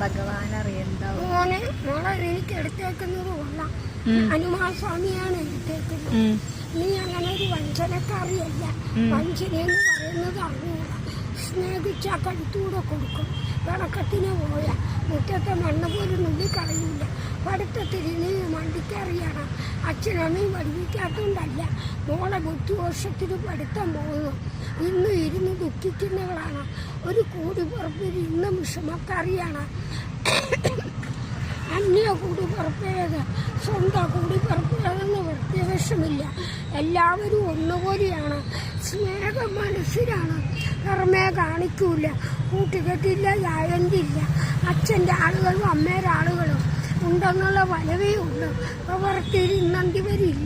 ഭഗവാൻ അറിയണ്ടാവും. മോനെ മോളെ എനിക്ക് എടുത്തേക്കുന്നത് കൊള്ളാം. ഹനുമാസ്വാമിയാണ് എടുത്തേക്കുന്നത്. നീ അങ്ങനെ ഒരു വഞ്ചനക്കാരിയല്ല വഞ്ചനയെന്ന് പറയുന്നത് അറിഞ്ഞൂടാ സ്നേഹിച്ച കഴുത്തൂടെ കൊടുക്കും. വിളക്കത്തിന് പോയ മുറ്റത്തെ മണ്ണ് പോലും നുള്ളി കളയില്ല പഠിത്തത്തിന് നീ മണ്ടിക്കറിയണം. അച്ഛനമ്മയും പഠിപ്പിക്കാത്തോണ്ടല്ല. മോളെ ബുദ്ധിദോഷത്തിന് പഠിത്തം പോകുന്നു ഇന്ന് ഇരുന്ന് ദുഃഖിക്കുന്നവളാണ് ഒരു കൂടി ഇന്ന വിഷമക്കറിയാണ് അന്യ കൂടി പുറപ്പേത് സ്വന്തം കൂടി പുറപ്പേതെന്ന് പ്രത്യേകമില്ല എല്ലാവരും ഒന്നുപോലെയാണ്. സ്നേഹം മനസ്സിലാണ്. പുറമേ കാണിക്കൂല. കൂട്ടുകെട്ടില്ല ജായന്റില്ല അച്ഛന്റെ ആളുകളും അമ്മേരാളുകളും ഉണ്ടെന്നുള്ള വലവേ ഉള്ളൂ. പ്രവർത്തിയിൽ ഇന്നന്തി വരില്ല